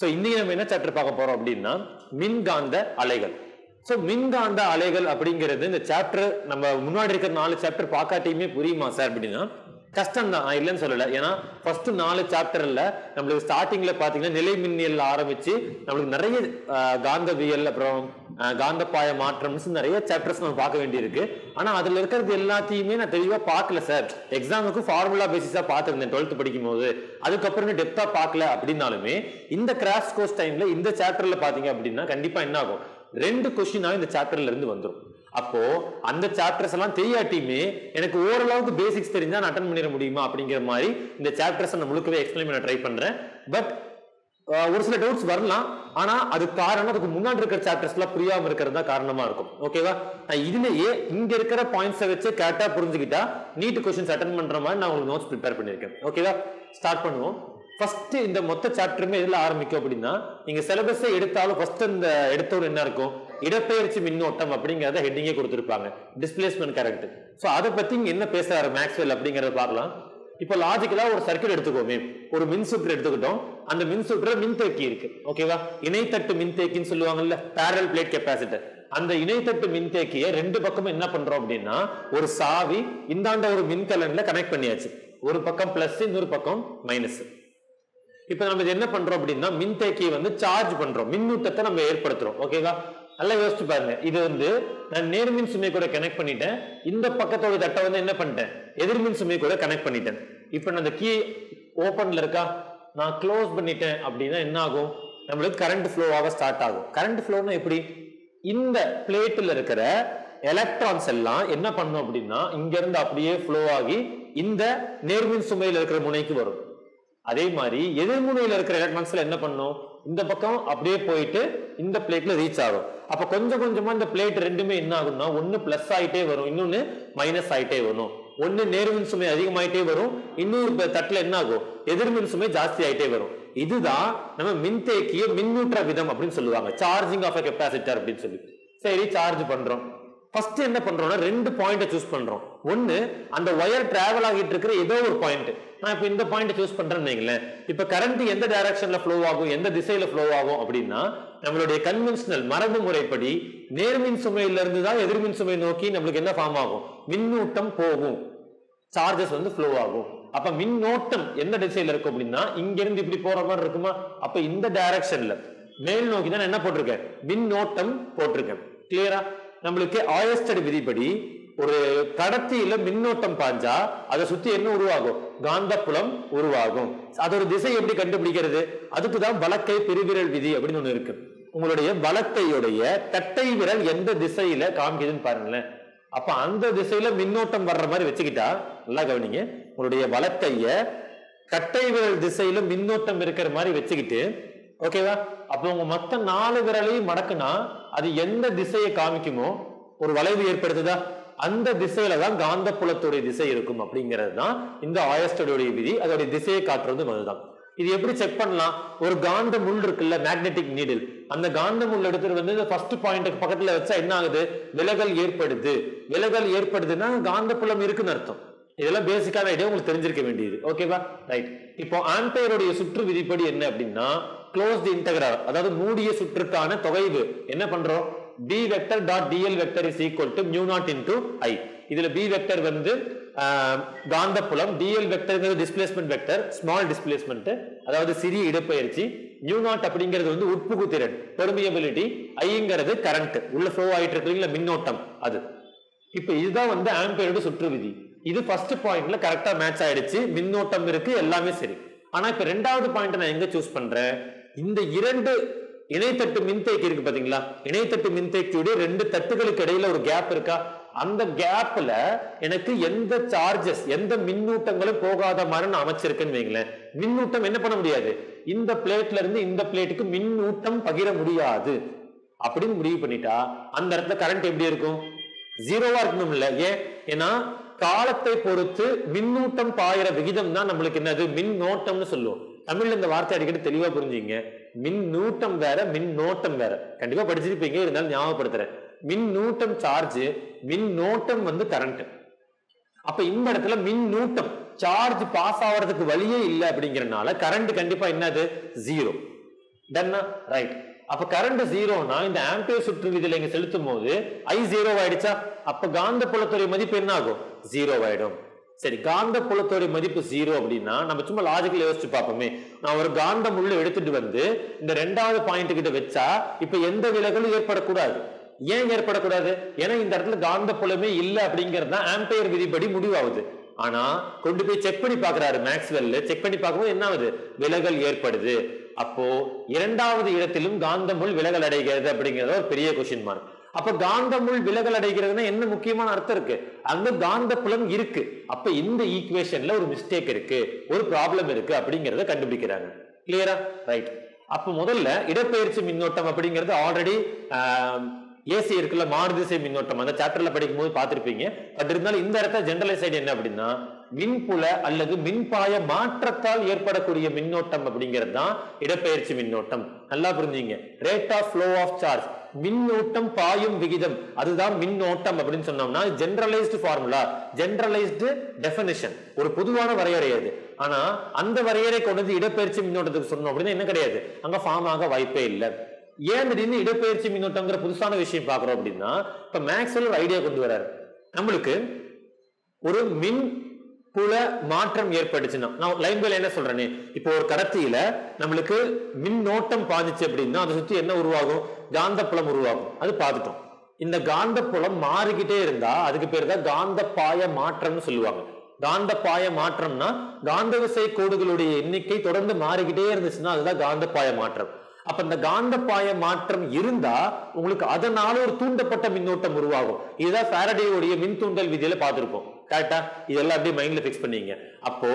So இன்னைக்கு நம்ம என்ன சாப்டர் பார்க்க போறோம் அப்படின்னா மின்காந்த அலைகள். ஸோ மின்காந்த அலைகள் அப்படிங்கிறது இந்த சாப்டர் நம்ம முன்னாடி இருக்கிற நாலு சாப்டர் பார்க்காட்டியுமே புரியுமா சார் அப்படின்னா கஷ்டம் தான் இல்லைன்னு சொல்லலை. ஏன்னா ஃபர்ஸ்ட் நாலு சாப்டர்ல நம்மளுக்கு ஸ்டார்டிங்ல பார்த்தீங்கன்னா நிலை மின்னியல் ஆரம்பிச்சு நம்மளுக்கு நிறைய காந்தவியல் அப்புறம் காந்தப்பாய மாற்றம்னு நிறைய சாப்டர்ஸ் நம்ம பார்க்க வேண்டியிருக்கு. ஆனா அதுல இருக்கிறது எல்லாத்தையுமே நான் தெளிவா பார்க்கல சார் எக்ஸாமுக்கு ஃபார்முலா பேசிஸா பார்த்துருந்தேன் டுவெல்த் படிக்கும் போது அதுக்கப்புறம் டெப்தா பார்க்கல அப்படின்னாலுமே இந்த கிராஷ் கோர்ஸ் டைம்ல இந்த சாப்டர்ல பாத்தீங்க அப்படின்னா கண்டிப்பா என்ன ஆகும்? ரெண்டு கொஸ்டினா இந்த சாப்டர்ல இருந்து வந்துடும் அப்போ அந்த சாப்டர்ஸ் எல்லாம் தெரியாட்டியுமே எனக்கு ஓரளவுக்கு பேசிக்ஸ் தெரிஞ்சா நான் அட்டன் பண்ணிட முடியுமா அப்படிங்கிற மாதிரி இந்த சாப்டர்ஸ் நான் முழுக்கவே எக்ஸ்பிளைன் பண்ண ட்ரை பண்றேன். பட் ஒரு சில டவுட்ஸ் வரலாம். ஆனா அது காரணம் அதுக்கு முன்னாடி இருக்கிற சாப்டர்ஸ் எல்லாம் புரியாம இருக்கிறது தான் காரணமா இருக்கும். ஓகேவா நான் இதுலயே இங்க இருக்கிற பாயிண்ட்ஸை வச்சு கரெக்டா புரிஞ்சுக்கிட்டா நீட் கொஸ்டின்ஸ் அட்டன் பண்ற மாதிரி நான் உங்களுக்கு நோட்ஸ் ப்ரிப்பேர் பண்ணிருக்கேன் ஓகேவா ஸ்டார்ட் பண்ணுவோம். ஃபர்ஸ்ட் இந்த மொத்த சாப்டருமே எதில் ஆரம்பிக்கும் அப்படின்னா நீங்க சிலபஸை எடுத்தாலும் ஃபர்ஸ்ட் இந்த எடுத்தோடு என்ன இருக்கும்? இடப்பெயர்ச்சி மின்னோட்டம் அப்படிங்கறத ஹெட்டிங்கே கொடுத்துருப்பாங்க. டிஸ்பிளேஸ்மெண்ட் கரண்ட் ஸோ அதை பத்தி இங்க என்ன பேசுறாரு மேக்ஸ்வெல் அப்படிங்கறத பார்க்கலாம். இப்போ லாஜிக்கலா ஒரு சர்க்கியூட் எடுத்துக்கோமே. ஒரு மின் சுற்று எடுத்துக்கிட்டோம். அந்த மின் சுற்றுல மின்தேக்கி இருக்கு. ஓகேவா இணைத்தட்டு மின்தேக்கின்னு சொல்லுவாங்கல்ல பேரல் பிளேட் கெப்பாசிட்டர் அந்த இணைத்தட்டு மின்தேக்கியை ரெண்டு பக்கமும் என்ன பண்றோம் அப்படின்னா ஒரு சாவி இந்தாண்ட ஒரு மின்கலன்ல கனெக்ட் பண்ணியாச்சு. ஒரு பக்கம் பிளஸ் இன்னொரு பக்கம் மைனஸ் இப்ப நம்ம என்ன பண்றோம் அப்படின்னா மின்தேக்கியை வந்து சார்ஜ் பண்றோம். மின்னூட்டத்தை நம்ம ஏற்படுத்துறோம். ஓகேவா நல்லா யோசிச்சு பாருங்க. இது வந்து நான் நேர்மின் சுமை கூட கனெக்ட் பண்ணிட்டேன். இந்த பக்கத்தோட தட்டை வந்து என்ன பண்ணிட்டேன்? எதிர்மின் சுமை கூட கனெக்ட் பண்ணிட்டேன். இப்ப நான் அந்த கீ ஓபன்ல இருக்கா? நான் க்ளோஸ் பண்ணிட்டேன் அப்படின்னா என்ன ஆகும் நம்மளுக்கு கரண்ட் ஃப்ளோவாக ஸ்டார்ட் ஆகும். கரண்ட் ஃப்ளோனா எப்படி? இந்த பிளேட்டில் இருக்கிற எலக்ட்ரான்ஸ் எல்லாம் என்ன பண்ணும் அப்படின்னா இங்கிருந்து அப்படியே ஃப்ளோ ஆகி இந்த நேர்மின் சுமையில் இருக்கிற முனைக்கு வரும். அதே மாதிரி எதிர்முனையில் இருக்கிற எலக்ட்ரான்ஸ்ல என்ன பண்ணும்? இந்த பக்கம் அப்படியே போயிட்டு இந்த பிளேட்ல ரீச் ஆகும். அப்ப கொஞ்சம் கொஞ்சமா இந்த பிளேட் ரெண்டுமே என்ன ஆகும்னா ஒன்னு பிளஸ் ஆயிட்டே வரும். இன்னொன்னு மைனஸ் ஆயிட்டே வரும். ஒன்று நேர்மின் சுமை அதிகமாயிட்டே வரும் இன்னொரு தட்டில் என்ன ஆகும்? எதிர்மின் சுமை ஜாஸ்தி ஆயிட்டே வரும். இதுதான் நம்ம மின்தேக்கிய மின்னூற்ற விதம் அப்படின்னு சொல்லுவாங்க. சார்ஜிங் ஆஃப் கெப்பாசிட்டர் அப்படின்னு சொல்லி. சரி சார்ஜ் பண்றோம். ஃபர்ஸ்ட் என்ன பண்றோம்னா ரெண்டு பாயிண்ட்டை சூஸ் பண்றோம். ஒன்னு அந்த ஒயர் டிராவல் ஆகிட்டு இருக்கிற ஏதோ ஒரு பாயிண்ட் நான் இப்ப இந்த பாயிண்ட் சூஸ் பண்றேன்னு வைங்களேன். இப்ப கரண்ட் எந்த டைரக்ஷன்ல ஃப்ளோ ஆகும் எந்த திசையில ஃப்ளோ ஆகும் அப்படின்னா நம்மளுடைய கன்வென்ஷனல் மரபு முறைப்படி நேர்மின் சுமையிலிருந்து தான் எதிர்மின் சுமை நோக்கி நம்மளுக்கு என்ன ஃபார்ம் ஆகும்? மின்னூட்டம் போகும். சார்ஜஸ் வந்து ஃப்ளோ ஆகும். அப்ப மின்னோட்டம் எந்த திசையில இருக்கும் அப்படின்னா இங்க இருந்து இப்படி போற மாதிரி இருக்குமா? அப்ப இந்த டைரக்ஷன்ல மேல் நோக்கி தான் என்ன போட்டிருக்கேன்? மின்னோட்டம் போட்டிருக்கேன். கிளியரா நம்மளுக்கு ஆயஸ்டட் விதிப்படி ஒரு கடத்தியில மின்னோட்டம் பாஞ்சா அதை சுத்தி என்ன உருவாகும்? காந்தப்புலம் உருவாகும். அதோட திசை எப்படி கண்டுபிடிக்கிறது? அதுக்கு தான் வலக்கை பெருவிரல் விதி அப்படின்னு ஒண்ணு இருக்கு. உங்களுடைய வலக்கையுடைய கட்டை விரல் எந்த திசையில காமிக்குதுன்னு பாருங்களேன். அப்ப அந்த திசையில மின்னோட்டம் வர்ற மாதிரி வச்சுக்கிட்டா நல்லா கவனிங்க. உங்களுடைய வலக்கைய கட்டை விரல் திசையில மின்னோட்டம் இருக்கிற மாதிரி வச்சுக்கிட்டு ஓகேவா அப்ப உங்க மொத்த நாலு விரலையும் மடக்குனா அது எந்த திசையை காமிக்குமோ ஒரு வளைவு ஏற்படுத்துதா? அந்த திசையில தான் காந்த புலத்துடைய திசை இருக்கும் அப்படிங்கிறது தான் இந்த ஆயஸ்டோடைய விதி. அதோடைய திசையை காட்டுறதும் அதுதான் இது எப்படி செக் பண்ணலாம்? ஒரு காந்த முள் இருக்குல்ல மேக்னெட்டிக் நீடில் அந்த காந்த முள் எடுத்துட்டு வந்து ஃபர்ஸ்ட் பாயிண்ட்டுக்கு பக்கத்துல வச்சா என்ன ஆகுது? விலகல் ஏற்படுது. விலகல் ஏற்படுதுன்னா காந்த புலம் இருக்குன்னு அர்த்தம். இதெல்லாம் பேசிக்கான ஐடியா உங்களுக்கு தெரிஞ்சிருக்க வேண்டியது. ஓகேவா ரைட் இப்போ ஆம்பையருடைய சுற்று விதிப்படி என்ன அப்படின்னா க்ளோஸ் தி இன்டகிரல் அதாவது மூடிய சுற்றுக்கான தொகைவு. என்ன பண்றோம்? B vector dot dl vector is equal to mu naught into I இதுல பி வெக்டர் வந்து ஆஹ், காந்தப்புலம் dl வெக்டர்ங்கிறது டிஸ்பிளேஸ்மெண்ட் வெக்டர் ஸ்மால் டிஸ்பிளேஸ்மெண்ட் அதாவது சிறிய இடப்பெயர்ச்சி. நியூ நாட் அப்படிங்கிறது வந்து உட்புகு திறன் பெர்மியபிலிட்டி ஐங்கிறது கரண்ட் உள்ள ஃப்ளோ ஆயிட்டு இருக்கு மின்னோட்டம் அது. இப்போ இதுதான் வந்து ஆம்பியரோட சுற்று விதி. இது ஃபர்ஸ்ட் பாயிண்ட்ல கரெக்டா மேட்ச் ஆயிடுச்சு மின்னோட்டம் இருக்கு எல்லாமே சரி. ஆனா இப்ப ரெண்டாவது பாயிண்ட் நான் எங்க சூஸ் பண்றேன்? இந்த இரண்டு இணைத்தட்டு மின்தேக்கி இருக்கு பாத்தீங்களா? இணைத்தட்டு மின்தேக்கியுடைய ரெண்டு தட்டுகளுக்கு இடையில ஒரு கேப் இருக்கா? அந்த கேப்ல எனக்கு எந்த சார்ஜஸ் எந்த மின்னூட்டங்களும் போகாத மாதிரி நான் அமைச்சிருக்கேன்னு வைங்களேன். மின்னூட்டம் என்ன பண்ண முடியாது? இந்த பிளேட்ல இருந்து இந்த பிளேட்டுக்கு மின்னூட்டம் பகிர முடியாது. அப்படின்னு முடிவு பண்ணிட்டா அந்த இடத்துல கரண்ட் எப்படி இருக்கும்? ஜீரோவா இருக்கணும் இல்ல. ஏன்? ஏன்னா காலத்தை பொறுத்து மின்னூட்டம் பாயிற விகிதம் தான் நம்மளுக்கு என்னது? மின்னோட்டம்னு சொல்லுவோம். தமிழ்ல இந்த வார்த்தை அடிக்கடி தெளிவா புரிஞ்சுங்க மின்னூட்டம் வேற மின்னோட்டம் வேற. கண்டிப்பா படிச்சிருப்பீங்க இருந்தாலும் ஞாபகப்படுத்துறேன். மின்னூட்டம் சார்ஜ் மின்னோட்டம் வந்து கரண்ட் அப்ப இந்த இடத்துல மின்னூட்டம் சார்ஜ் பாஸ் ஆகிறதுக்கு வழியே இல்லை அப்படிங்கறனால கரண்ட் கண்டிப்பா என்னது? ஜீரோ டன்னா ரைட் அப்ப கரண்ட் ஜீரோனா இந்த ஆம்பியர் சுற்று விதியில இங்க செலுத்தும் போது ஐ ஜீரோ ஆயிடுச்சா அப்ப காந்த புலத்துறை மதிப்பு என்ன ஆகும் ஜீரோ ஆயிடும் சரி காந்த புலத்தோடைய மதிப்பு ஜீரோ அப்படின்னா நம்ம சும்மா லாஜிக்கல் யோசிச்சு பார்ப்போமே. நான் ஒரு காந்தம் உள்ள எடுத்துட்டு வந்து இந்த ரெண்டாவது பாயிண்ட் கிட்ட வச்சா இப்ப எந்த விலகலும் ஏற்படக்கூடாது. ஏன் ஏற்படக்கூடாது? ஏன்னா இந்த இடத்துல காந்த புலமே இல்லை அப்படிங்கிறது தான் ஆம்பையர் விதிப்படி முடிவாகுது. ஆனா கொண்டு போய் செக் பண்ணி பாக்குறாரு மேக்ஸ்வெல் செக் பண்ணி பார்க்கும்போது என்ன ஆகுது? விலகல் ஏற்படுது. அப்போ இரண்டாவது இடத்திலும் காந்தமுள் விலகல் அடைகிறது அப்படிங்கிறத ஒரு பெரிய கொஸ்டின் மார்க் அப்ப காந்தமுள் விலகல் அடைகிறதுனா என்ன முக்கியமான அர்த்தம் இருக்கு? அங்க காந்த புலம் இருக்கு. அப்ப இந்த ஈக்குவேஷன்ல ஒரு மிஸ்டேக் இருக்கு. ஒரு ப்ராப்ளம் இருக்கு அப்படிங்கறத கண்டுபிடிக்கிறாங்க. கிளியரா ரைட் அப்ப முதல்ல இடப்பெயர்ச்சி மின்னோட்டம் அப்படிங்கிறது ஆல்ரெடி ஏசி இருக்குல்ல மாறுதிசை மின்னோட்டம். அந்த சாப்டர்ல படிக்கும் போது பார்த்திருப்பீங்க. பட் இருந்தாலும் இந்த இடத்துல ஜெனரலைஸ் என்ன அப்படின்னா மின்புல அல்லது மின்பாய மாற்றத்தால் ஏற்படக்கூடிய மின்னோட்டம் அப்படிங்கிறது தான் இடப்பெயர்ச்சி மின்னோட்டம். நல்லா புரிஞ்சுங்க. Rate of flow of charge மின்னோட்டம் பாயும் விகிதம். அதுதான் மின்னோட்டம் அப்படின்னு சொன்னோம்னா ஜென்ரலைஸ்டு ஃபார்முலா ஜென்ரலைஸ்டு டெஃபினிஷன் ஒரு பொதுவான வரையறை அது. ஆனா அந்த வரையறை கொண்டு வந்து இடப்பெயர்ச்சி மின்னோட்டத்துக்கு சொன்னோம் அப்படின்னா என்ன கிடையாது? அங்க ஃபார்ம் ஆக வாய்ப்பே இல்லை. ஏன் திடீர்னு இடப்பெயர்ச்சி மின்னோட்டம்ங்கிற புதுசான விஷயம் பாக்குறோம் அப்படின்னா இப்ப மேக்ஸ்வெல் ஒரு ஐடியா கொண்டு வர்றாரு. நம்மளுக்கு ஒரு மின் புல மாற்றம் ஏற்பட்டுச்சுன்னா நான் லைன் பைல என்ன சொல்றேனே? இப்போ ஒரு கடத்தியில நம்மளுக்கு மின்னோட்டம் பாதிச்சு அப்படின்னா அதை சுத்தி என்ன உருவாகும்? காந்தப்புலம் உருவாகும். அது பார்த்துட்டோம். இந்த காந்தப்புலம் மாறிக்கிட்டே இருந்தா அதுக்கு பேர் தான் காந்தப்பாய மாற்றம்னு சொல்லுவாங்க. காந்தப்பாய மாற்றம்னா காந்த விசை கோடுகளுடைய எண்ணிக்கை தொடர்ந்து மாறிக்கிட்டே இருந்துச்சுன்னா அதுதான் காந்தப்பாய மாற்றம். அப்ப இந்த காந்தப்பாய மாற்றம் இருந்தா உங்களுக்கு அதனால ஒரு தூண்டப்பட்ட மின்னோட்டம் உருவாகும். இதுதான் சாரடேவுடைய மின் தூண்டல் விதியில பார்த்திருப்போம். கரெக்டா இதெல்லாம் அப்படியே மைண்ட்ல பிக்ஸ் பண்ணீங்க. அப்போ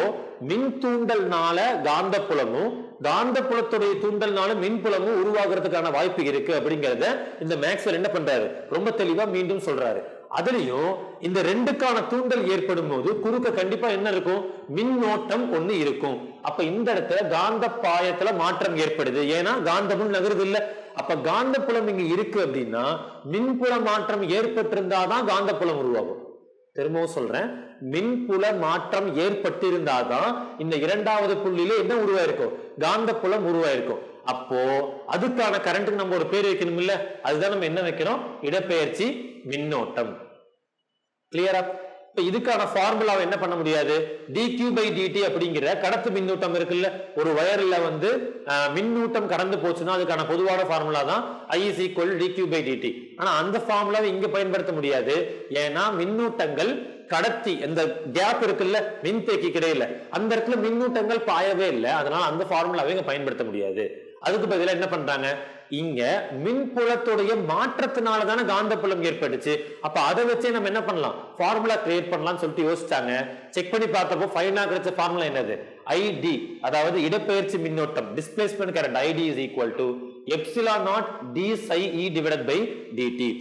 மின் தூண்டல்னால காந்த புலமும் காந்த புலத்துடைய தூண்டல்னால மின் புலமும் உருவாகிறதுக்கான வாய்ப்பு இருக்கு அப்படிங்கறத இந்த மேக்ஸ்வெல் என்ன பண்றாரு? ரொம்ப தெளிவா மீண்டும் சொல்றாரு. அதுலயும் இந்த ரெண்டுக்கான தூண்டல் ஏற்படும் போது குறுக்க கண்டிப்பா என்ன இருக்கும்? மின்னோட்டம் ஒண்ணு இருக்கும். அப்ப இந்த இடத்துல காந்த பாயத்துல மாற்றம் ஏற்படுது. ஏன்னா காந்தமும் நகருது இல்ல. அப்ப காந்த புலம் இங்க இருக்கு அப்படின்னா மின்புல மாற்றம் ஏற்பட்டிருந்தாதான் காந்த புலம் உருவாகும். திரும்பவும் சொல்றேன். மின்புல மாற்றம் ஏற்பட்டிருந்தாதான் இந்த இரண்டாவது புள்ளியில என்ன உருவாயிருக்கும்? காந்த புலம் உருவாயிருக்கும். அப்போ அதுக்கான கரண்ட்டுக்கு நம்ம ஒரு பேர் வைக்கணும் இல்ல அதுதான் நம்ம என்ன வைக்கிறோம்? இடப்பெயர்ச்சி மின்னோட்டம். கிளியரா இப்ப இதுக்கான ஃபார்முலாவை என்ன பண்ண முடியாது? dq பை டிடி அப்படிங்கிற கடத்து மின்னூட்டம் இருக்குல்ல? ஒரு வயர்ல வந்து மின்னூட்டம் கடந்து போச்சுன்னா அதுக்கான பொதுவான ஃபார்முலா தான் i is equal dq by d t ஆனா அந்த ஃபார்முலாவை இங்க பயன்படுத்த முடியாது. ஏன்னா மின்னூட்டங்கள் கடத்தி இந்த கேப் இருக்குல்ல? மின்தேக்கி கிடையில அந்த இடத்துல மின்னூட்டங்கள் பாயவே இல்லை. அதனால அந்த ஃபார்முலாவை இங்க பயன்படுத்த முடியாது. அதுக்கு பதிலாக என்ன பண்றாங்க? இங்க மின்புலத்துடைய மாற்றத்தினால தானே காந்தப்புலம் ஏற்பட்டுச்சு. அப்ப அதை வச்சே நம்ம என்ன பண்ணலாம்? ஃபார்முலா கிரியேட் பண்ணலாம்னு சொல்லிட்டு யோசிச்சாங்க. செக் பண்ணி பார்த்தப்போ ஃபைனா கிடைச்ச ஃபார்முலா என்னது? ஐடி அதாவது இடப்பெயர்ச்சி மின்னோட்டம் displacement current I d is equal to epsilon naught d psi E divided by d t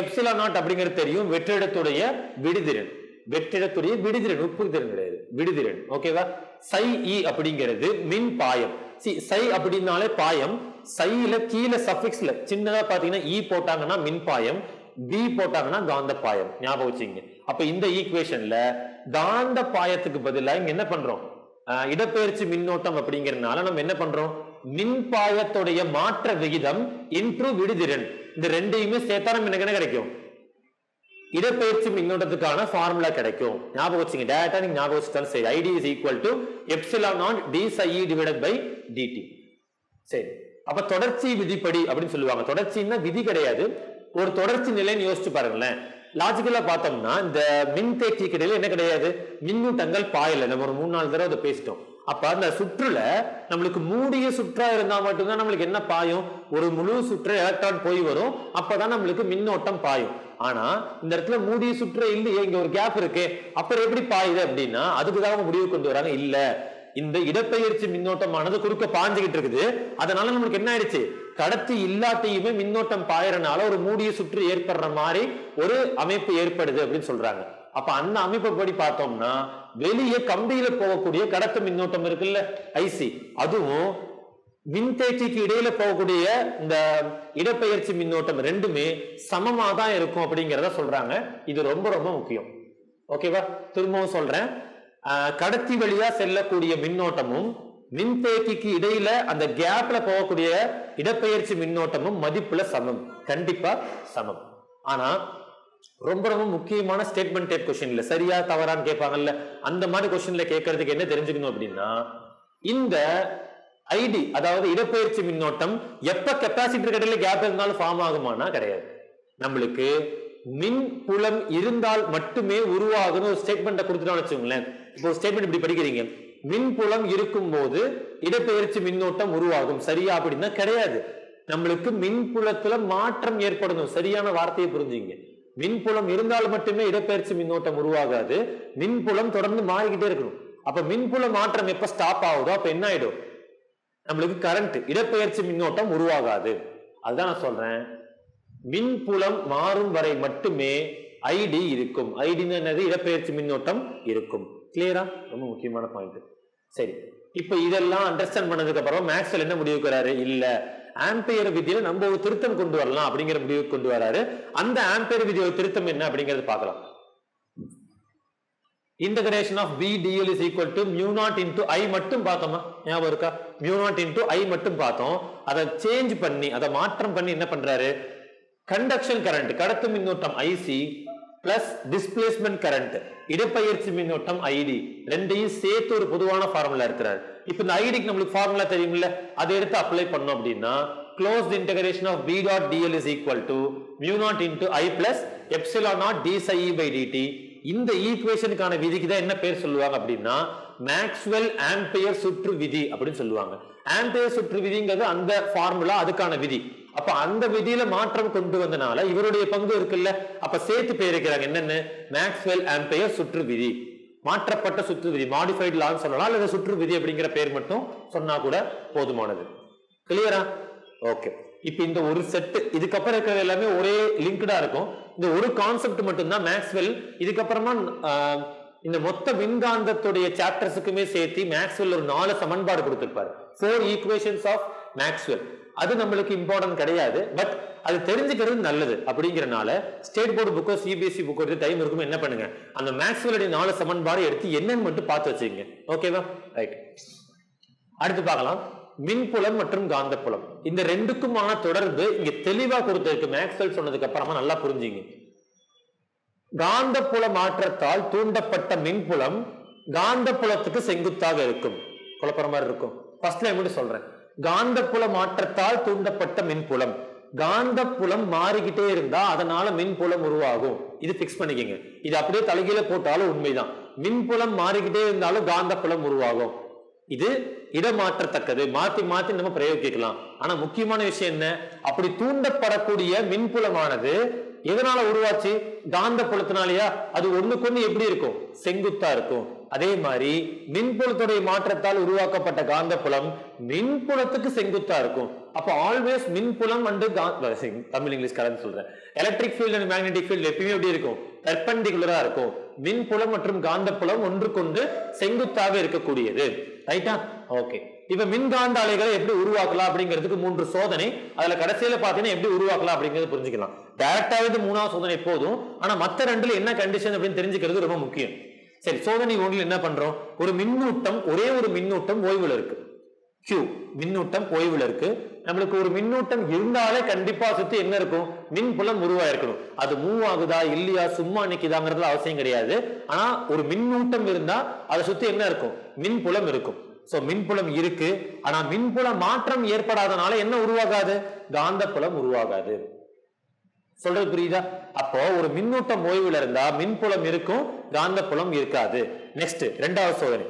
epsilon naught அப்படிங்கிறது தெரியும். வெற்றிடத்துடைய விடுதிறன். வெற்றிடத்துடைய விடுதிறன் உப்பு திறன் கிடையாது. விடுதிறன் ஓகேவா சை இ அப்படிங்கிறது மின் பாயம் சி சை அப்படின்னாலே பாயம். சையில கீழே சஃபிக்ஸ்ல சின்னதா பாத்தீங்கன்னா இ e போட்டாங்கன்னா மின் பாயம் பி போட்டாங்கன்னா காந்த பாயம் ஞாபகம் வச்சுங்க அப்ப இந்த ஈக்குவேஷன்ல காந்த பாயத்துக்கு பதிலா இங்க என்ன பண்றோம்? ஆஹ் இடப்பெயர்ச்சி மின்னோட்டம் அப்படிங்கறதுனால நம்ம என்ன பண்றோம்? மின்பாயத்துடைய மாற்ற விகிதம் இன்ட்ரூ விடுதிறன். இந்த ரெண்டையுமே சேர்த்தா நம்ம எனக்கு என்ன கிடைக்கும்? இடப்பெயர்ச்சி மின்னோட்டத்துக்கான ஃபார்முலா கிடைக்கும். ஞாபகம் வச்சுங்க டேரக்டா நீங்க ஞாபகம் வச்சுட்டாலும் சரி I d is equal to epsilon naught d psi E divided by d t சரி. அப்ப தொடர்ச்சி விதிப்படி அப்படின்னு சொல்லுவாங்க. தொடர்ச்சின்னா விதி கிடையாது. ஒரு தொடர்ச்சி நிலைன்னு யோசிச்சு பாருங்களேன். லாஜிக்கலா பார்த்தோம்னா இந்த மின்தேக்கி கிடையில என்ன கிடையாது? மின்னூட்டங்கள் பாயல. நம்ம ஒரு மூணு நாலு தடவை அதை பேசிட்டோம். அப்ப அந்த சுற்றுல நம்மளுக்கு மூடிய சுற்றா இருந்தா மட்டும்தான் நம்மளுக்கு என்ன பாயும்? ஒரு முழு சுற்று எலக்ட்ரான் போய் வரும். அப்பதான் நம்மளுக்கு மின்னோட்டம் பாயும். ஆனா இந்த இடத்துல மூடிய சுற்று இல்ல இங்க ஒரு கேப் இருக்கு. அப்புறம் எப்படி பாயுது அப்படின்னா அதுக்குதான் அவங்க முடிவு கொண்டு வராங்க. இல்ல இந்த இடப்பெயர்ச்சி மின்னோட்டமானது குறுக்க பாஞ்சுகிட்டு இருக்குது. அதனால நம்மளுக்கு என்ன ஆயிடுச்சு? கடத்தி இல்லாட்டையுமே மின்னோட்டம் பாயறனால ஒரு மூடிய சுற்று ஏற்படுற மாதிரி ஒரு அமைப்பு ஏற்படுது அப்படின்னு சொல்றாங்க. அப்ப அந்த அமைப்பை படி பார்த்தோம்னா வெளியே கம்பியில போகக்கூடிய கடத்து மின்னோட்டம் இருக்குல்ல ஐசி அதுவும் மின்தேக்கிக்கு இடையில போகக்கூடிய இந்த இடப்பெயர்ச்சி மின்னோட்டம் ரெண்டுமே சமமா தான் இருக்கும் அப்படிங்கிறத சொல்றாங்க. இது ரொம்ப ரொம்ப முக்கியம். ஓகேவா திரும்பவும் சொல்றேன். கடத்தி வழியா செல்லக்கூடிய மின்னோட்டமும் மின்தேக்கிக்கு இடையில அந்த கேப்ல போகக்கூடிய இடப்பெயர்ச்சி மின்னோட்டமும் மதிப்புல சமம். கண்டிப்பா சமம். ஆனா ரொம்ப ரொம்ப முக்கியமான ஸ்டேட்மெண்ட் டைப் கொஸ்டின்ல சரியா தவறான்னு கேட்பாங்கல்ல. அந்த மாதிரி கொஸ்டின்ல கேட்கறதுக்கு என்ன தெரிஞ்சுக்கணும் அப்படின்னா இந்த ஐடி அதாவது இடப்பெயர்ச்சி மின்னோட்டம் எப்ப கெப்பாசிட்டர் கடையில் கேப் இருந்தாலும் ஃபார்ம் ஆகுமானா கிடையாது. நம்மளுக்கு மின் புலம் இருந்தால் மட்டுமே உருவாகுன்னு ஒரு ஸ்டேட்மெண்ட்டை கொடுத்துட்டோம்னு வச்சுக்கோங்களேன். இப்போ ஒரு ஸ்டேட்மெண்ட் இப்படி படிக்கிறீங்க. மின் புலம் இருக்கும் போது இடப்பெயர்ச்சி மின்னோட்டம் உருவாகும். சரியா அப்படின்னா கிடையாது. நம்மளுக்கு மின் புலத்துல மாற்றம் ஏற்படணும். சரியான வார்த்தையை புரிஞ்சுங்க. மின்புலம் இருந்தால் மட்டுமே இடப்பெயர்ச்சி மின்னோட்டம் உருவாகாது. மின்புலம் தொடர்ந்து மாறிக்கிட்டே இருக்கணும். அப்ப மின்புல மாற்றம் எப்ப ஸ்டாப் ஆகுதோ அப்ப என்ன ஆயிடும்? நம்மளுக்கு கரண்ட் இடப்பெயர்ச்சி மின்னோட்டம் உருவாகாது. அதுதான் நான் சொல்றேன். மின்புலம் மாறும் வரை மட்டுமே ஐடி இருக்கும். ஐடின்னு என்னது? இடப்பெயர்ச்சி மின்னோட்டம் இருக்கும். கிளியரா ரொம்ப முக்கியமான பாயிண்ட் சரி. இப்ப இதெல்லாம் அண்டர்ஸ்டாண்ட் பண்ணதுக்கு அப்புறம் மேக்ஸ்வெல் என்ன முடிவுக்குறாரு இல்ல. ஆம்பையர் விதியில நம்ம ஒரு திருத்தம் கொண்டு வரலாம் அப்படிங்கிற முடிவுக்கு கொண்டு வராரு. அந்த ஆம்பையர் விதியோட திருத்தம் என்ன அப்படிங்கறது பார்க்கலாம். Integration of B d l is equal to mu naught into I மட்டும் பார்த்தோமா? ஞாபகம் இருக்கா? மியூ நாட் இன்டூ ஐ மட்டும் பார்த்தோம். அதை சேஞ்ச் பண்ணி அதை மாற்றம் பண்ணி என்ன பண்றாரு? கண்டக்ஷன் கரண்ட் கடத்து மின்னோட்டம் ஐசி பிளஸ் டிஸ்பிளேஸ்மெண்ட் கரண்ட் இடப்பெயர்ச்சி மின்னோட்டம் ஐடி ரெண்டையும் சேர்த்து ஒரு பொதுவான ஃபார்முலா இருக்கிறார் இப்போ இந்த ஐடிக்கு நம்மளுக்கு ஃபார்முலா தெரியும்ல? அதை எடுத்து அப்ளை பண்ணோம் அப்படின்னா closed integration of b dot dl is equal to mu naught into i plus epsilon naught d psi e by dt இந்த ஈக்குவேஷனுக்கான விதிக்கு தான் என்ன பேர் சொல்லுவாங்க அப்படின்னா மேக்ஸ்வெல் ஆம்பையர் சுற்று விதி அப்படின்னு சொல்லுவாங்க. ஆம்பையர் சுற்று விதிங்கிறது அந்த ஃபார்முலா அதுக்கான விதி. அப்ப அந்த விதியில மாற்றம் கொண்டு வந்தனால இவருடைய பங்கு இருக்குல்ல? அப்ப சேர்த்து பேருக்கிறாங்க என்னன்னு? மேக்ஸ்வெல் ஆம்பையர் சுற்று விதி. மாற்றப்பட்ட சுற்று விதி. மாடிஃபைடு லான்னு சொல்லலாம். அல்லது சுற்று விதி அப்படிங்கிற பேர் மட்டும் சொன்னா கூட போதுமானது. கிளியரா ஓகே இப்ப இந்த ஒரு செட் இதுக்கப்புறம் இருக்கிறது எல்லாமே ஒரே லிங்க்டா இருக்கும். இந்த ஒரு கான்செப்ட் மட்டும்தான் மேக்ஸ்வெல் இதுக்கப்புறமா இந்த மொத்த மின்காந்தத்துடைய சாப்டர்ஸுக்குமே சேர்த்து மேக்ஸ்வெல் ஒரு நாலு சமன்பாடு கொடுத்துருப்பாரு. ஃபோர் ஈக்குவேஷன்ஸ் ஆஃப் மேக்ஸ்வெல் அது நம்மளுக்கு இம்பார்ட்டன்ட் கிடையாது. பட் அது தெரிஞ்சுக்கிறது நல்லது அப்படிங்கிறனால ஸ்டேட் போர்டு புக்கோ சிபிஎஸ்சி புக்கோ எடுத்து டைம் இருக்கும் என்ன பண்ணுங்க? அந்த மேக்ஸ்வெலுடைய நாலு சமன்பாடு எடுத்து என்னன்னு மட்டும் பார்த்து வச்சுக்கோங்க. ஓகேவா ரைட் அடுத்து பார்க்கலாம். மின்புலம் மற்றும் காந்தப்புலம். இந்த ரெண்டுக்குமான தொடர்பு இங்க தெளிவா கொடுத்திருக்கு மேக்ஸ்வெல் சொன்னதுக்கு அப்புறமா நல்லா புரிஞ்சுங்க. காந்தப்புல மாற்றத்தால் தூண்டப்பட்ட மின்புலம் காந்தப்புலத்துக்கு செங்குத்தாக இருக்கும். குழப்பற மாதிரி இருக்கும். ஃபர்ஸ்ட்ல மட்டும் சொல்றேன். காந்தப்புல மாற்றத்தால் தூண்டப்பட்ட மின்புலம். காந்தப்புலம் மாறிக்கிட்டே இருந்தா அதனால மின்புலம் உருவாகும். இது பிக்ஸ் பண்ணிக்கங்க. இது அப்படியே தலைகீழ போட்டாலும் உண்மைதான். மின்புலம் மாறிக்கிட்டே இருந்தாலும் காந்தப்புலம் உருவாகும். இது இடமாற்றத்தக்கது. மாத்தி மாத்தி நம்ம பிரயோகிக்கலாம். ஆனா முக்கியமான விஷயம் என்ன? அப்படி தூண்டப்படக்கூடிய மின்புலமானது எதனால உருவாச்சு? காந்த புலத்தினாலயா? அது ஒண்ணுக்கொண்ணு எப்படி இருக்கும்? செங்குத்தா இருக்கும். அதே மாதிரி மின்புலத்துடைய மாற்றத்தால் உருவாக்கப்பட்ட காந்தப்புலம் மின்புலத்துக்கு செங்குத்தா இருக்கும். அப்ப ஆல்வேஸ் மின்புலம் அண்டு தமிழ் இங்கிலீஷ் கலந்து சொல்றேன். Electric field and magnetic field எப்பயுமே எப்படி இருக்கும்? பெர்பெண்டிகுலரா இருக்கும். மின்புலம் மற்றும் காந்தப்புலம் ஒன்றுக்கொன்று செங்குத்தாக இருக்கக்கூடியது. ரைட்டா ஓகே இப்ப மின்காந்த அலைகளை எப்படி உருவாக்கலாம் அப்படிங்கிறதுக்கு மூன்று சோதனை. அதுல கடைசியில பாத்தீங்கன்னா எப்படி உருவாக்கலாம் அப்படிங்கறது புரிஞ்சுக்கலாம். டைரக்டாவது மூணாவது சோதனை போதும். ஆனா மத்த ரெண்டுல என்ன கண்டிஷன் அப்படின்னு தெரிஞ்சுக்கிறது ரொம்ப முக்கியம். சரி சோதனை ஒன்றில் என்ன பண்றோம்? ஒரு மின்னூட்டம் ஒரே ஒரு மின்னூட்டம் ஓய்வுல இருக்கு. கியூ மின்னூட்டம் ஓய்வுல இருக்கு. நம்மளுக்கு ஒரு மின்னூட்டம் இருந்தாலே கண்டிப்பா சுத்தி என்ன இருக்கும்? மின்புலம் உருவாயிருக்கணும். அது மூவ் ஆகுதா இல்லையா சும்மா நிக்குதாங்கிறதுல அவசியம் கிடையாது. ஆனா ஒரு மின்னூட்டம் இருந்தா அதை சுத்தி என்ன இருக்கும்? மின்புலம் இருக்கும். சோ மின்புலம் இருக்கு. ஆனா மின்புல மாற்றம் ஏற்படாதனால என்ன உருவாகாது? காந்தப்புலம் உருவாகாது. சொல்றது புரியுதா? அப்போ ஒரு மின்னூட்டம் ஓய்வுல இருந்தா மின்புலம் இருக்கும் காந்தப்புலம் இருக்காது. நெக்ஸ்ட் ரெண்டாவது சோதனை.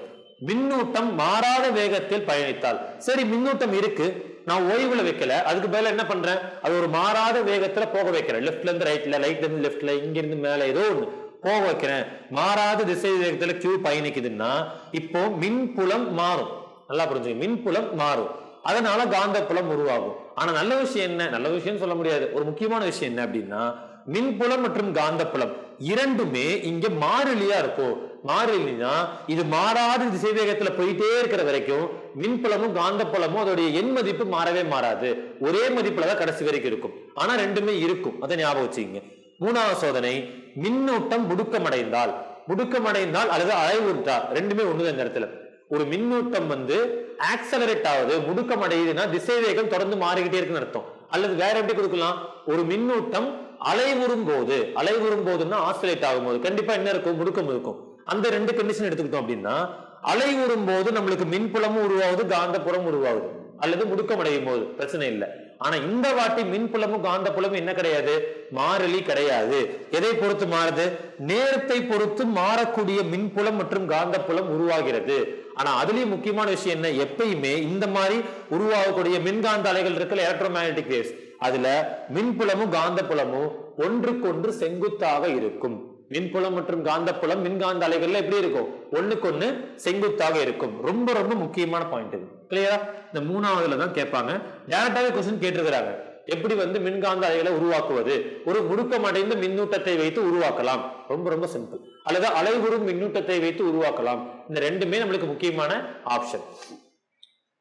மின்னூட்டம் மாறாத வேகத்தில் பயணித்தால். சரி மின்னூட்டம் இருக்கு. நான் ஓய்வுல வைக்கல. அதுக்கு பதில என்ன பண்றேன்? அது ஒரு மாறாத வேகத்துல போக வைக்கிறேன். லெஃப்ட்ல இருந்து ரைட்ல ரைட்ல இருந்து லெஃப்ட்ல இங்க இருந்து மேல ஏதோ ஒண்ணு போக வைக்கிறேன். மாறாத திசை வேகத்துல கியூ பயணிக்குதுன்னா இப்போ மின்புலம் மாறும். நல்லா புரிஞ்சுங்க. மின்புலம் மாறும். அதனால காந்தப்புலம் உருவாகும். ஆனா நல்ல விஷயம் என்ன? நல்ல விஷயம் சொல்ல முடியாது. ஒரு முக்கியமான விஷயம் என்ன அப்படின்னா மின்புலம் மற்றும் காந்தப்புலம் இரண்டுமே இங்க மாறிலியா இருக்கும். மாறலைன்னா இது மாறாத திசைவேகத்துல போயிட்டே இருக்கிற வரைக்கும் மின்புலமும் காந்தப்புலமும் அதோடைய எண் மதிப்பு மாறவே மாறாது. ஒரே மதிப்புல தான் கடைசி வரைக்கும் இருக்கும். ஆனா ரெண்டுமே இருக்கும். அதை ஞாபகம் வச்சுக்கோங்க. மூணாவது சோதனை மின்னூட்டம் முடுக்கமடைந்தால். முடுக்கமடைந்தால் அல்லது அலைவுற்றால் ரெண்டுமே ஒண்ணுதான் இந்த இடத்துல. ஒரு மின்னூட்டம் வந்து ஆக்சலரேட் ஆகுது முடுக்கம் அடையுதுன்னா திசைவேகம் தொடர்ந்து மாறிக்கிட்டே இருக்குன்னு அர்த்தம். அல்லது வேற எப்படி கொடுக்கலாம்? ஒரு மின்னூட்டம் அலைவுறும் போது அலைவுறும் போதுன்னா ஆசிலேட் ஆகும்போது. கண்டிப்பா என்ன இருக்கும்? முடுக்கம் இருக்கும். அந்த ரெண்டு கண்டிஷன் எடுத்துக்கிட்டோம் அப்படின்னா அலைவுறும் போது நம்மளுக்கு மின்புலமும் உருவாகுது காந்தப்புறம் உருவாகுது. அல்லது முடுக்கம் அடையும் போது பிரச்சனை இல்லை. ஆனா இந்த வாட்டி மின்புலமும் காந்தப்புலமும் என்ன கிடையாது? மாறிலி கிடையாது. எதை பொறுத்து மாறுது? நேரத்தை பொறுத்து மாறக்கூடிய மின்புலம் மற்றும் காந்தப்புலம் உருவாகிறது. ஆனா அதுலயும் முக்கியமான விஷயம் என்ன? எப்பயுமே இந்த மாதிரி உருவாகக்கூடிய மின்காந்த அலைகள் இருக்குல்ல எலக்ட்ரோமேக்னட்டிக் வேவ்ஸ் அதுல மின்புலமும் காந்தப்புலமும் ஒன்றுக்கொன்று செங்குத்தாக இருக்கும். மின்புலம் மற்றும் காந்தப்புலம் மின்காந்த அலைகள்ல எப்படி இருக்கும்? ஒண்ணுக்கொண்ணு செங்குத்தாக இருக்கும். ரொம்ப ரொம்ப முக்கியமான பாயிண்ட் இது. கிளியரா இந்த மூணாவதுல தான் கேட்பாங்க. டேரக்டாவே கொஸ்டின் கேட்டிருக்கிறாங்க. எப்படி வந்து மின்காந்த அலைகளை உருவாக்குவது? ஒரு முடுக்கமடைந்த மின்னூட்டத்தை வைத்து உருவாக்கலாம். ரொம்ப ரொம்ப சிம்பிள் அல்லது அலைவுறும் மின்னூட்டத்தை வைத்து உருவாக்கலாம். இந்த ரெண்டுமே நம்மளுக்கு முக்கியமான ஆப்ஷன்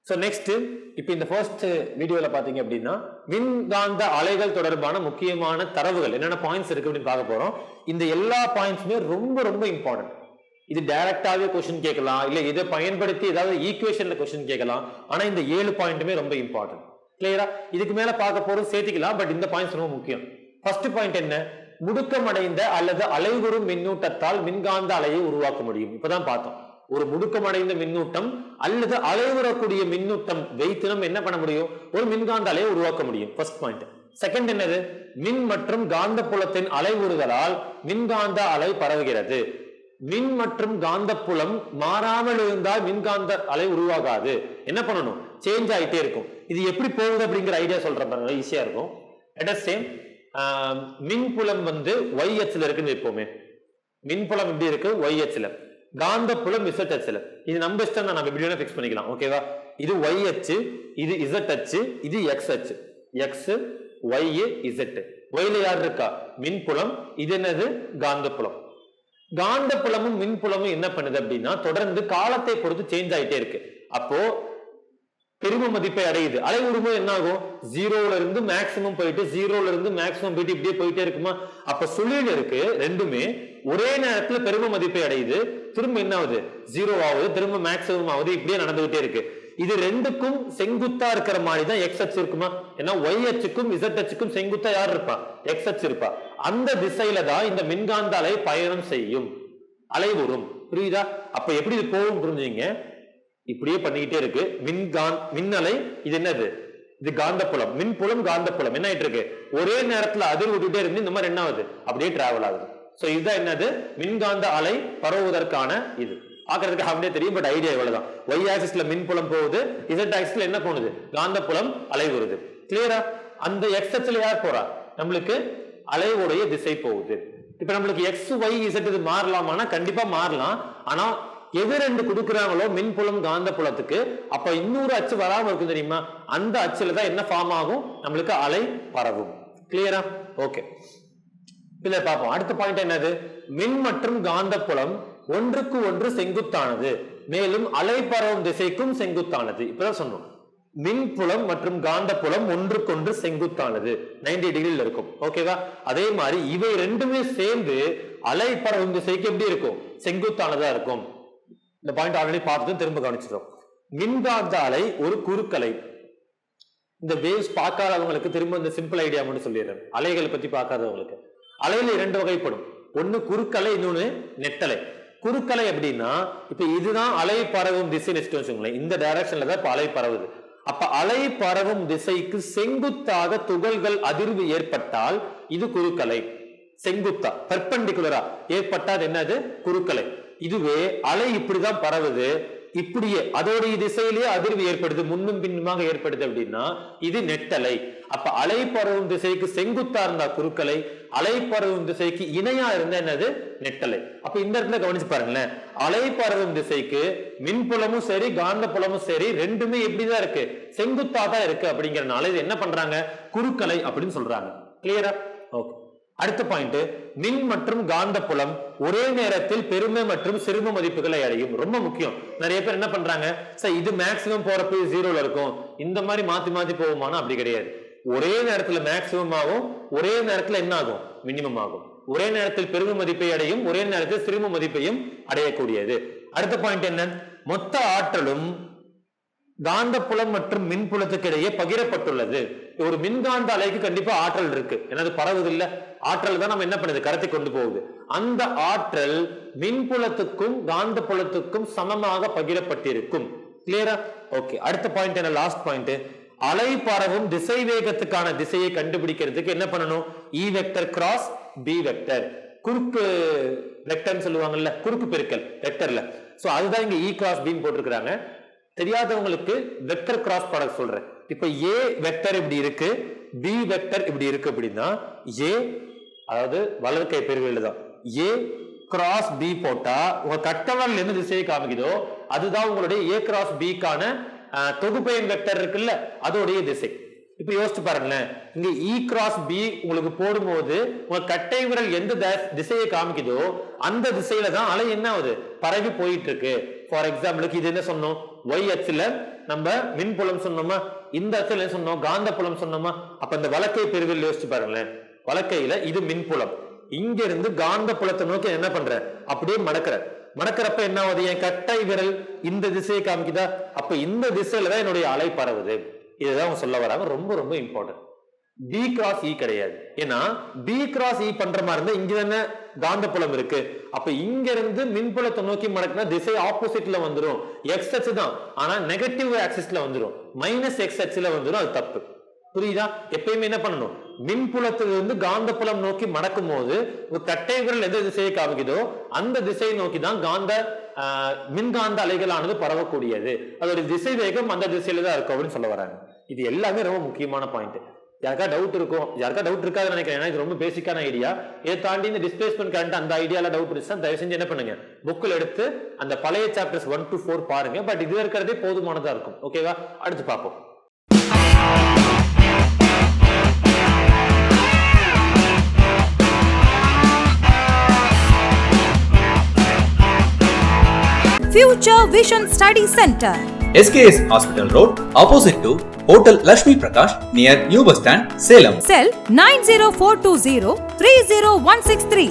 ஸோ நெக்ஸ்ட் இப்போ இந்த ஃபர்ஸ்ட் வீடியோவில் பார்த்தீங்க அப்படின்னா மின்காந்த அலைகள் தொடர்பான முக்கியமான தரவுகள் என்னென்ன பாயிண்ட்ஸ் இருக்கு அப்படின்னு பார்க்க போகிறோம் இந்த எல்லா பாயிண்ட்ஸுமே ரொம்ப ரொம்ப இம்பார்ட்டன்ட் இது டைரக்டாகவே கொஸ்டின் கேட்கலாம். இல்லை இதை பயன்படுத்தி ஏதாவது ஈக்குவேஷனில் கொஸ்டின் கேட்கலாம். ஆனால் இந்த ஏழு பாயிண்ட்டுமே ரொம்ப இம்பார்ட்டன்ட் கிளியரா இதுக்கு மேலே பார்க்க போகிறோம் சேர்த்துக்கலாம் பட் இந்த பாயிண்ட்ஸ் ரொம்ப முக்கியம். ஃபர்ஸ்ட் பாயிண்ட் என்ன? முடுக்கம் அடைந்த அல்லது அலைவுறும் மின்னூட்டத்தால் மின்காந்த அலையை உருவாக்க முடியும். இப்போதான் பார்த்தோம். ஒரு முடுக்கம் அடைந்த மின்னூட்டம் அல்லது அலைவுறக்கூடிய மின்னூட்டம் வைத்து நம்ம என்ன பண்ண முடியும்? ஒரு மின்காந்த அலையை உருவாக்க முடியும். ஃபர்ஸ்ட் பாயிண்ட் செகண்ட் என்னது? மின் மற்றும் காந்த புலத்தின் அலைவுறுதலால் மின்காந்த அலை பரவுகிறது. மின் மற்றும் காந்தப்புலம் மாறாமல் இருந்தால் மின்காந்த அலை உருவாகாது. என்ன பண்ணணும்? சேஞ்ச் ஆயிட்டே இருக்கும். இது எப்படி போகுது அப்படிங்கிற ஐடியா சொல்ற பாருங்க. ஈஸியா இருக்கும். அட் சேம் மின்புலம் வந்து ஒய் எச்சில் இருக்குன்னு எப்பவுமே மின்புலம் எப்படி இருக்கு? ஒய் காந்த காந்தப்புலம் இசட் அச்சில். இது நம்ம இஷ்டம் தான் நம்ம எப்படி வேணா ஃபிக்ஸ் பண்ணிக்கலாம். ஓகேவா இது ஒய் அச்சு இது இசட் அச்சு இது எக்ஸ் அச்சு. எக்ஸ் ஒய் இசட் ஒய்ல யார் இருக்கா? மின்புலம். இது என்னது? காந்தப்புலம். காந்தப்புலமும் மின்புலமும் என்ன பண்ணுது அப்படின்னா தொடர்ந்து காலத்தை பொறுத்து சேஞ்ச் ஆயிட்டே இருக்கு. அப்போ பெரும மதிப்பை அடையுது. அலை உருவம் என்ன ஆகும் ஜீரோல இருந்து மேக்சிமம் போயிட்டு ஜீரோல இருந்து மேக்சிமம் போயிட்டு இப்படியே போயிட்டே இருக்குமா? அப்ப சுழியில் இருக்கு ரெண்டுமே ஒரே நேரத்துல பெரும மதிப்பை அடையுது. திரும்ப என்ன ஆகுது? ஜீரோ ஆகுது திரும்ப மேக்ஸிமம் ஆகுது இப்படியே நடந்துகிட்டே இருக்கு. இது ரெண்டுக்கும் செங்குத்தா இருக்கிற மாதிரி தான் எக்ஸ் அச்சு இருக்குமா? ஏன்னா ஒய் அச்சுக்கும் இசட் அச்சுக்கும் செங்குத்தா யார் இருப்பா? எக்ஸ் அச்சு இருப்பா. அந்த திசையில தான் இந்த மின்காந்த அலை பயணம் செய்யும். அலைவுறும் புரியுதா? அப்ப எப்படி இது போகும் புரிஞ்சுங்க. இப்படியே பண்ணிக்கிட்டே இருக்கு. மின்கான் மின்னலை இது என்னது? இது காந்தப்புலம். மின்புலம் காந்தப்புலம். என்ன ஆயிட்டு இருக்கு? ஒரே நேரத்துல அதிர் விட்டுட்டே இருந்து இந்த மாதிரி என்ன ஆகுது? அப்படியே டிராவல் ஆகுது. ஸோ இதுதான் என்னது? மின்காந்த அலை பரவுவதற்கான இது. பாக்குறதுக்கு அப்படியே தெரியும் பட் ஐடியா இவ்வளவுதான். ஒய் ஆக்சிஸ்ல மின்புலம் போகுது இசட் ஆக்சிஸ்ல என்ன போகுது காந்தப்புலம் அலை வருது. கிளியரா அந்த எக்ஸ் அச்சில் யார் போறா? நம்மளுக்கு அலைவுடைய திசை போகுது. இப்ப நம்மளுக்கு எக்ஸ் ஒய் இசட் இது மாறலாமானா கண்டிப்பா மாறலாம். ஆனா எது ரெண்டு கொடுக்குறாங்களோ மின்புலம் காந்த புலத்துக்கு அப்ப இன்னொரு அச்சு வராம இருக்கும் தெரியுமா? அந்த அச்சுல தான் என்ன ஃபார்ம் ஆகும்? நம்மளுக்கு அலை பரவும். கிளியரா ஓகே இதுல பார்ப்போம் அடுத்த பாயிண்ட் என்னது? மின் மற்றும் காந்த புலம் ஒன்றுக்கு ஒன்று செங்குத்தானது. மேலும் அலை பரவும் திசைக்கும் செங்குத்தானது. இப்பதான் சொன்னோம். மின்புலம் மற்றும் காந்தப்புலம் ஒன்றுக்கொன்று செங்குத்தானது. 90 டிகிரியில் இருக்கும். ஓகேவா அதே மாதிரி இவை ரெண்டுமே சேர்ந்து அலை பரவும் திசைக்கு எப்படி இருக்கும்? செங்குத்தானதா இருக்கும். இந்த பாயிண்ட் ஆல்ரெடி பார்த்துட்டு திரும்ப கவனிச்சிடும் மின்காந்த அலை ஒரு குறுக்கலை. இந்த வேவ்ஸ் பார்க்காதவங்களுக்கு திரும்ப இந்த சிம்பிள் ஐடியா மட்டும் சொல்லிடுறேன். அலைகளை பத்தி பார்க்காதவங்களுக்கு. அலையில இரண்டு வகைப்படும். ஒன்று குறுக்கலை இன்னொன்னு நெட்டலை. குறுக்கலை அப்படின்னா இப்போ இதுதான் அலை பரவும் திசை நெக்ஸ்ட் வச்சுக்கோங்களேன். இந்த டைரக்ஷன்ல தான் இப்போ அலை பரவுது. அப்ப அலை பரவும் திசைக்கு செங்குத்தாக துகள்கள் அதிர்வு ஏற்பட்டால் இது குறுக்கலை. செங்குத்தா பெர்பெண்டிகுலரா ஏற்பட்டால் என்னது? குறுக்கலை. இதுவே அலை இப்படிதான் பரவுது. இப்படியே அதோடைய திசையிலேயே அதிர்வு ஏற்படுது முன்னும் பின்னுமாக ஏற்படுது அப்படின்னா இது நெட்டலை. அப்ப அலை பரவும் திசைக்கு செங்குத்தா இருந்தா குறுக்கலை அலை பரவும் திசைக்கு இணையா இருந்தா என்னது? நெட்டலை. அப்ப இந்த இடத்துல கவனிச்சு பாருங்களேன். அலை பரவும் திசைக்கு மின்புலமும் சரி காந்த புலமும் சரி ரெண்டுமே எப்படிதான் இருக்கு? செங்குத்தா தான் இருக்கு அப்படிங்கறதுனால இது என்ன பண்றாங்க? குறுக்கலை அப்படின்னு சொல்றாங்க. கிளியரா ஓகே அடுத்த பாயிண்ட் மின் மற்றும் காந்த புலம் ஒரே நேரத்தில் பெருமை மற்றும் சிறும மதிப்புகளை அடையும். ரொம்ப முக்கியம். நிறைய பேர் என்ன பண்றாங்க? சார் இது மேக்சிமம் போறப்ப ஜீரோல இருக்கும். இந்த மாதிரி மாத்தி மாத்தி போகுமானா? அப்படி கிடையாது. ஒரே நேரத்துல மேக்சிமம் ஆகும். ஒரே நேரத்துல என்ன ஆகும்? மினிமம் ஆகும். ஒரே நேரத்தில் பெருமை மதிப்பை அடையும். ஒரே நேரத்தில் சிறும மதிப்பையும் அடையக்கூடியது. அடுத்த பாயிண்ட் என்ன? மொத்த ஆற்றலும் காந்தப்புலம் மற்றும் மின்புலத்துக்கு இடையே பகிரப்பட்டுள்ளது. ஒரு மின்காந்த அலைக்கு கண்டிப்பா ஆற்றல் இருக்கு. எனது பரவுது இல்ல? ஆற்றல் தான் நம்ம என்ன பண்ணுது? கடத்தி கொண்டு போகுது. அந்த ஆற்றல் மின்புலத்துக்கும் காந்த புலத்துக்கும் சமமாக பகிரப்பட்டிருக்கும். கிளியரா ஓகே அடுத்த பாயிண்ட் என்ன? லாஸ்ட் பாயிண்ட் அலை பரவும் திசை வேகத்துக்கான திசையை கண்டுபிடிக்கிறதுக்கு என்ன பண்ணணும்? E vector cross B vector குறுக்கு வெக்டர்னு சொல்லுவாங்கல்ல? குறுக்கு பெருக்கல் வெக்டர்ல சோ அதுதான் இங்க இ கிராஸ் பின்னு போட்டிருக்கிறாங்க. தெரியாதவங்களுக்கு வெக்டர் கிராஸ் ப்ராடக்ட் சொல்றேன். இப்ப ஏ வெக்டர் இப்படி இருக்கு பி வெக்டர் இப்படி இருக்கு அப்படின்னா ஏ அதாவது வலது கை பெருவில் தான். ஏ கிராஸ் பி போட்டா உங்க கட்டவரில் என்ன திசையை காமிக்குதோ அதுதான் உங்களுடைய ஏ கிராஸ் பிக்கான தொகுப்பெயன் வெக்டர் இருக்குல்ல அதோடைய திசை. இப்ப யோசிச்சு பாருங்களேன். இங்க இ கிராஸ் பி உங்களுக்கு போடும்போது உங்க கட்டை விரல் எந்த திசையை காமிக்குதோ அந்த திசையில தான் அலை என்ன ஆகுது? பரவி போயிட்டு இருக்கு. ஃபார் எக்ஸாம்பிளுக்கு இது என்ன சொன்னோம்? ஒய் அச்சுல நம்ம மின்புலம் சொன்னோமா? இந்த அச்சுல சொன்னோம் காந்த புலம் சொன்னோமா? அப்ப இந்த வழக்கை பெருவில் யோசிச்சு பாருங்களேன். வழக்கையில இது மின்புலம் இங்க இருந்து காந்த புலத்தை நோக்கி என்ன பண்ற? அப்படியே மடக்கிற. மடக்கிறப்ப என்ன ஆகுது? என் கட்டை விரல் இந்த திசையை காமிக்குதா? அப்ப இந்த திசையில தான் என்னுடைய அலை பரவுது. இதுதான் அவங்க சொல்ல வராங்க. ரொம்ப ரொம்ப இம்பார்ட்டன்ட் பி கிராஸ் இ கிடையாது. ஏன்னா பி கிராஸ் இ பண்ற மாதிரி இருந்தா இங்க தானே காந்தப்புலம் இருக்கு. அப்ப இங்க இருந்து மின்புலத்தை நோக்கி மடக்குனா திசை ஆப்போசிட்ல வந்துரும். எக்ஸ் அச்சு தான். ஆனா நெகட்டிவ் ஆக்சிஸ்ல வந்துரும். மைனஸ் எக்ஸ் அச்சுல வந்துடும் அது தப்பு. புரியுதா? எப்பயுமே என்ன பண்ணணும்? மின்புலத்துல இருந்து காந்தப்புலம் நோக்கி மடக்கும் போது ஒரு கட்டை விரல் எந்த திசையை காமிக்குதோ அந்த திசையை நோக்கி தான் காந்த மின்காந்த அலைகளானது பரவக்கூடியது. அதோட திசை வேகம் அந்த திசையில தான் இருக்கும் அப்படின்னு சொல்ல வராங்க. இது எல்லாமே ரொம்ப முக்கியமான பாயிண்ட் யாருக்கா டவுட் இருக்கும் யாருக்கா டவுட் இருக்காதுன்னு நினைக்கிறேன். ஏன்னா இது ரொம்ப பேசிக்கான ஐடியா இதை தாண்டி இந்த டிஸ்பிளேஸ்மெண்ட் கரண்ட் அந்த ஐடியால டவுட் இருந்துச்சுன்னா தயவு செஞ்சு என்ன பண்ணுங்க. புக்கில் எடுத்து அந்த பழைய சாப்டர்ஸ் ஒன் டு ஃபோர் பாருங்க. பட் இது இருக்கிறதே போதுமானதா இருக்கும். ஓகேவா அடுத்து பார்ப்போம். Future Vision Study Center. SKS Hospital Road, opposite to Hotel Lakshmi Prakash, near New Bus Stand, Salem. Cell 90420 30163.